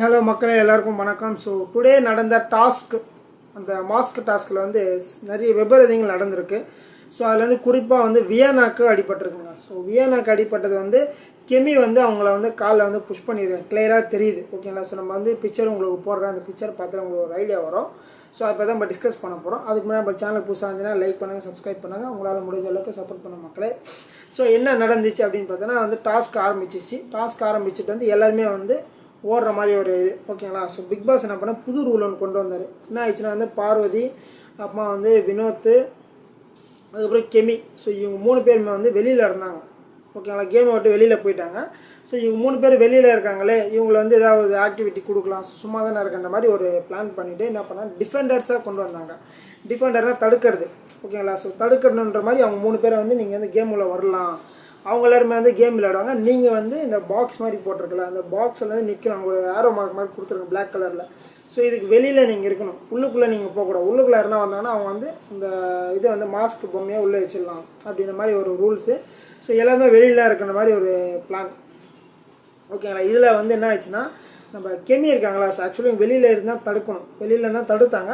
Hello மக்களே எல்லாருக்கும் வணக்கம். ஸோ டுடே நடந்த டாஸ்க் அந்த மாஸ்க் டாஸ்கில் வந்து நிறைய விபரீதங்கள் நடந்திருக்கு. ஸோ அதில் வந்து குறிப்பாக வந்து வியனாக்கு அடிபட்டிருக்குங்க ஸோ வியனாக்கு அடிப்பட்டது வந்து கெமி வந்து அவங்கள வந்து காலில் வந்து புஷ் பண்ணியிருக்காங்க கிளியராக தெரியுது. ஓகேங்களா ஸோ நம்ம வந்து பிக்சர் உங்களுக்கு போடுறேன். அந்த பிக்சர் பார்த்து உங்களுக்கு ஒரு ஐடியா வரும். ஸோ அப்போ தான் நம்ம டிஸ்கஸ் பண்ண போகிறோம் அதுக்கு முன்னாடி நம்ம சேனல் புதுசாக இருந்துச்சுன்னா லைக் பண்ணுங்கள் சப்ஸ்கிரைப் பண்ணுங்கள் உங்களால் முடிஞ்ச அளவுக்கு சப்போர்ட் பண்ண மக்களே. ஸோ என்ன நடந்துச்சு அப்படின்னு பார்த்தோன்னா வந்து டாஸ்க் ஆரம்பிச்சிச்சு. டாஸ்க் ஆரம்பிச்சுட்டு வந்து எல்லாருமே வந்து ஓடுற மாதிரி ஒரு இது. ஓகேங்களா ஸோ பிக் பாஸ் என்ன பண்ண? புது ரூல் ஒன்று கொண்டு வந்தார். என்ன ஆயிடுச்சுன்னா வந்து பார்வதி அப்புறமா வந்து வினோத் அதுக்கப்புறம் கெமி. ஸோ இவங்க மூணு பேருமே வந்து வெளியில் இருந்தாங்க. ஓகேங்களா கேமை விட்டு வெளியில் போயிட்டாங்க. ஸோ இவங்க மூணு பேர் வெளியில் இருக்காங்களே இவங்களை வந்து ஏதாவது ஆக்டிவிட்டி கொடுக்கலாம். சும்மா தானே இருக்கின்ற மாதிரி ஒரு பிளான் பண்ணிவிட்டு என்ன பண்ணால் டிஃபெண்டர்ஸாக கொண்டு வந்தாங்க. டிஃபெண்டர்னால் தடுக்கிறது. ஓகேங்களா ஸோ தடுக்கணுன்ற மாதிரி அவங்க மூணு பேரை வந்து நீங்கள் வந்து கேம் உள்ள வரலாம். அவங்க எல்லாருமே வந்து கேம் விளையாடுவாங்க. நீங்கள் வந்து இந்த பாக்ஸ் மாதிரி போட்டிருக்கல அந்த பாக்ஸில் வந்து நிற்கணும் ஒரு ஆரோ மார்க் மாதிரி கொடுத்துருங்க பிளாக் கலரில் ஸோ இதுக்கு வெளியில் நீங்கள் இருக்கணும். உள்ளுக்குள்ளே நீங்கள் போகக்கூடாது. உள்ளுக்குள்ளே இருந்தால் வந்தாங்கன்னா அவங்க வந்து இந்த இதை வந்து மாஸ்க் பொம்மையாக உள்ளே வச்சிடலாம். அப்படின்ற மாதிரி ஒரு ரூல்ஸு ஸோ எல்லாமே வெளியில் இருக்கிற மாதிரி ஒரு பிளான் ஓகேங்களா இதில் வந்து என்ன ஆச்சுன்னா நம்ம கெமி இருக்காங்களா? ஆக்சுவலி வெளியில் இருந்தால் தடுக்கணும். வெளியில் இருந்தால் தடுத்தாங்க.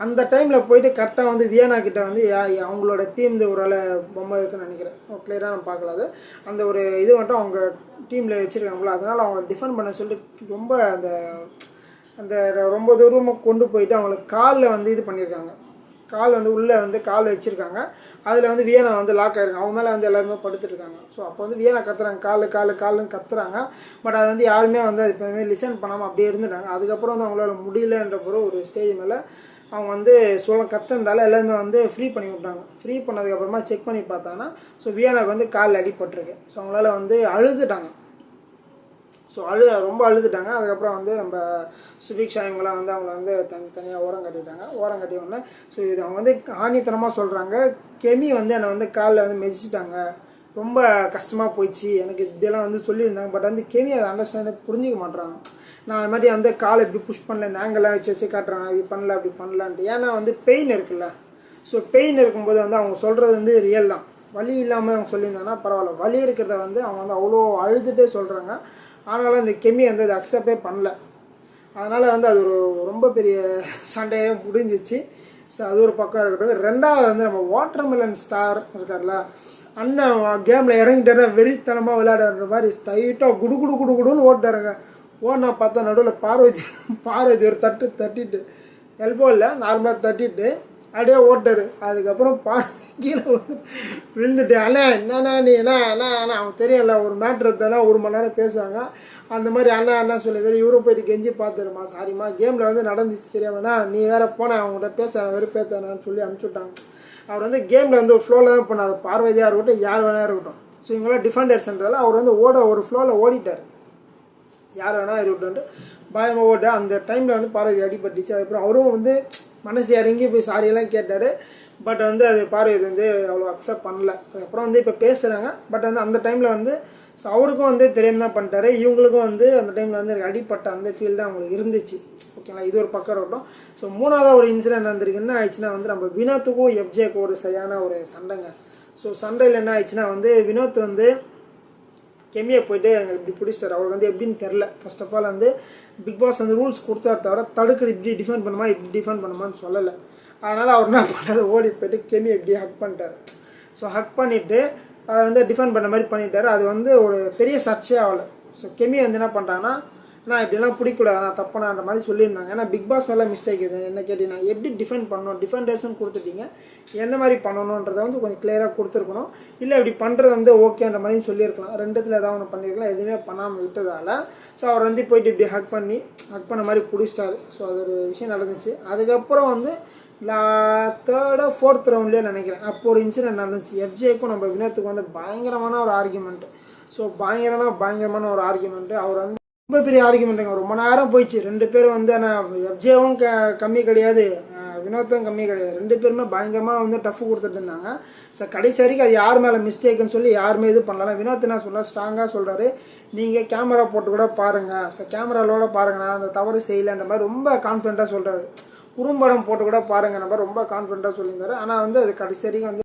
அந்த டைமில் போயிட்டு கரெக்டாக வந்து வியனா கிட்ட வந்து அவங்களோட டீம் ஒரு ஆள பொம்மை இருக்குன்னு நினைக்கிறேன். கிளியராக நான் பார்க்கல அது. அந்த ஒரு இது மட்டும் அவங்க டீமில் வச்சுருக்காங்களோ அதனால் அவங்க டிஃபெண்ட் பண்ண சொல்லிட்டு ரொம்ப அந்த அந்த ரொம்ப தூரமாக கொண்டு போயிட்டு அவங்களுக்கு காலில் வந்து இது பண்ணியிருக்காங்க. கால் வந்து உள்ளே வந்து கால் வச்சுருக்காங்க. அதில் வந்து வியனா வந்து லாக் ஆகிருக்கு அவங்க மேலே வந்து எல்லாருமே படுத்துட்ருக்காங்க ஸோ அப்போ வந்து வியனா கத்துறாங்க. கால் கால் கால்னு கத்துறாங்க. பட் அது வந்து யாருமே வந்து அது எப்பவுமே லிசன் பண்ணாமல் அப்படியே இருந்துட்டாங்க. அதுக்கப்புறம் வந்து அவங்களால முடியலன்ற பிறகு ஒரு ஸ்டேஜ் மேலே அவங்க வந்து சோளம் கத்திருந்தால எல்லாருமே வந்து ஃப்ரீ பண்ணி விட்டாங்க. ஃப்ரீ பண்ணதுக்கப்புறமா செக் பண்ணி பார்த்தாங்கன்னா ஸோ வியனாக்கு வந்து காலில் அடிபட்டிருக்கு ஸோ அவங்களால வந்து அழுதுட்டாங்க. ஸோ அழு ரொம்ப அழுதுட்டாங்க. அதுக்கப்புறம் வந்து நம்ம சுபிக்ஷா இவங்களாம் வந்து அவங்கள வந்து தனி தனியாக ஓரம் கட்டிட்டாங்க. ஓரம் கட்டி உடனே ஸோ இது அவங்க வந்து ஆணித்தனமாக சொல்கிறாங்க கெமி வந்து என்னை வந்து காலில் வந்து மெதிச்சிட்டாங்க. ரொம்ப கஷ்டமாக போயிடுச்சு. எனக்கு இதெல்லாம் வந்து சொல்லியிருந்தாங்க. பட் வந்து கெமி அதை அண்டர்ஸ்டாண்ட் புரிஞ்சிக்க மாட்றாங்க. நான் அது மாதிரி வந்து காலை இப்படி புஷ் பண்ணல இந்த ஆங்கிளாக வச்சு வச்சு காட்டுறாங்க இப்படி பண்ணல அப்படி பண்ணலான்ட்டு. ஏன்னா வந்து பெயின் இருக்குல்ல. ஸோ பெயின் இருக்கும்போது வந்து அவங்க சொல்கிறது வந்து ரியல் தான். வலி இல்லாமல் அவங்க சொல்லியிருந்தாங்கன்னா பரவாயில்ல. வலி இருக்கிறத வந்து அவங்க வந்து அவ்வளோ அழுதுகிட்டே சொல்கிறாங்க ஆனாலும் இந்த கெமி வந்து அதை அக்செப்டே பண்ணல. அதனால் வந்து அது ஒரு ரொம்ப பெரிய சண்டையாக முடிஞ்சிச்சு. ஸோ அது ஒரு பக்கம் இருக்கட்டும். ரெண்டாவது வந்து நம்ம வாட்டர்மெலன் ஸ்டார் இருக்கார்ல அண்ணன் கேமில் இறங்கிட்டேன்னா வெறித்தனமாக விளையாடுற மாதிரி ஸ்டைட்டாக குடு குடு குடு குடுன்னு ஓட்டாருங்க ஓனா பார்த்தா நடுவில் பார்வதி பார்வதி ஒரு தட்டு தட்டிட்டு எல்போ இல்லை நார்மலாக தட்டிட்டு அப்படியே ஓட்டாரு. அதுக்கப்புறம் பார்வதி கீழே வந்து விழுந்துட்டு அண்ணா என்னண்ணா நீ என்ன அண்ணா அண்ணா அவன் தெரியல ஒரு மேட்ரு எடுத்தானா ஒரு மணி நேரம் பேசுவாங்க. அந்த மாதிரி அண்ணா அண்ணா சொல்லி இவரும் போயிட்டு கெஞ்சி பார்த்துருமா சாரிம்மா கேமில் வந்து நடந்துச்சு தெரியாமண்ணா நீ வேற போன அவங்ககிட்ட பேச வெறும் பேத்தானான்னு சொல்லி அனுப்பிச்சுட்டாங்க. அவர் வந்து கேமில் வந்து ஒரு ஃப்ளோவில் தான் பண்ணார் பார்வதியாக இருக்கட்டும் யார் வேணா இருக்கட்டும். ஸோ இவங்களாம் டிஃபெண்டர்ஸ்ன்றதால அவர் வந்து ஓட ஒரு ஃப்ளோவில் ஓடிட்டார். யார் வேணால் இருக்கட்டும்ட்டு பயமாக ஓட்ட அந்த டைமில் வந்து பார்வதி அடிபட்டுச்சு. அதுக்கப்புறம் அவரும் வந்து மனசு இறங்கி போய் சாரியெல்லாம் கேட்டார். பட் வந்து அது பார்வதி வந்து அவ்வளோ அக்செப்ட் பண்ணல. அதுக்கப்புறம் வந்து இப்போ பேசுகிறாங்க பட் வந்து அந்த டைமில் வந்து ஸோ அவருக்கும் வந்து தெரியாம தான் பண்ணிட்டாரு. இவங்களுக்கும் வந்து அந்த டைமில் வந்து எனக்கு அடிப்பட்ட அந்த ஃபீல் தான் அவங்களுக்கு இருந்துச்சு. ஓகேங்களா இது ஒரு பக்கம் இருக்கட்டும் ஸோ மூணாவது ஒரு இன்சிடென்ட் வந்திருக்கு என்ன ஆயிடுச்சுன்னா வந்து நம்ம வினோத்துக்கும் எஃப்ஜேக்கும் ஒரு சரியான ஒரு சண்டைங்க. ஸோ சண்டையில் என்ன ஆயிடுச்சுன்னா வந்து வினோத் வந்து கெமியை போயிட்டு எங்களை இப்படி பிடிச்சிட்டாரு. அவருக்கு வந்து எப்படின்னு தெரில ஃபர்ஸ்ட் ஆஃப் ஆல் வந்து பிக் பாஸ் வந்து ரூல்ஸ் கொடுத்தாரு தவிர தடுக்கிறது இப்படி டிஃபெண்ட் பண்ணுமா இப்படி டிஃபெண்ட் பண்ணுமான்னு சொல்லலை. அதனால் அவர் என்ன பண்ணார்? ஓடி போயிட்டு கெமியை இப்படி ஹக் பண்ணிட்டார். ஸோ ஹக் பண்ணிவிட்டு அதை வந்து டிஃபெண்ட் பண்ண மாதிரி பண்ணிட்டாரு. அது வந்து ஒரு பெரிய சர்ச்சே ஆகலை. ஸோ கெமி வந்து என்ன பண்ணுறாங்கன்னா நான் இப்படிலாம் பிடிக்கூடாது நான் தப்பானான்ற மாதிரி சொல்லியிருந்தாங்க. ஏன்னா பிக் பாஸ் மேலே மிஸ்டேக் இது. என்ன கேட்டிங்கன்னா எப்படி டிஃபெண்ட் பண்ணணும்? டிஃபெண்டர்ஸ்னு கொடுத்துட்டீங்க. எந்த மாதிரி பண்ணணுன்றதை வந்து கொஞ்சம் கிளியராக கொடுத்துருக்கணும். இல்லை இப்படி பண்ணுறது வந்து ஓகேன்ற மாதிரி சொல்லியிருக்கலாம். ரெண்டுத்தில் ஏதாவது ஒன்று பண்ணியிருக்கலாம். எதுவுமே பண்ணாமல் விட்டதால. ஸோ அவர் வந்து போயிட்டு இப்படி ஹக் பண்ணி ஹக் பண்ண மாதிரி பிடிச்சிட்டாரு. ஸோ அது ஒரு விஷயம் நடந்துச்சு. அதுக்கப்புறம் வந்து தேர்டோ ஃபோர்த் ரவுண்ட்லேயே நினைக்கிறேன். அப்போ ஒரு இன்சிடென்ட் நடந்துச்சு. எஃப்ஜேக்கும் நம்ம வினத்துக்கு வந்து பயங்கரமான ஒரு ஆர்குமெண்ட் ஸோ பயங்கரமான பயங்கரமான ஒரு ஆர்குமெண்ட்டு அவர் வந்து ரொம்ப பெரிய ஆர்குமெண்ட்டுங்க ரொம்ப நேரம் போயிடுச்சு. ரெண்டு பேரும் வந்து ஆனால் எஃப்ஜேவும் க கம்மி கிடையாது. வினோத்தும் கம்மி கிடையாது. ரெண்டு பேருமே பயங்கரமாக வந்து டஃப் கொடுத்துட்டு இருந்தாங்க. ஸோ கடைசி வரைக்கும் அது யார் மேலே மிஸ்டேக்குன்னு சொல்லி யாருமே இது பண்ணலாம் வினோத் என்ன சொல்ல ஸ்ட்ராங்காக சொல்கிறாரு நீங்கள் கேமரா போட்டு கூட பாருங்கள் ஸோ கேமராலோட பாருங்க. நான் அந்த தவறு செய்யலைன்ற மாதிரி ரொம்ப கான்ஃபிடண்ட்டாக சொல்கிறாரு குறும்படம் போட்டு கூட பாருங்க. நம்ம ரொம்ப கான்ஃபிடண்ட்டாக சொல்லியிருந்தாரு. ஆனால் வந்து அது கடைசி வரைக்கும் வந்து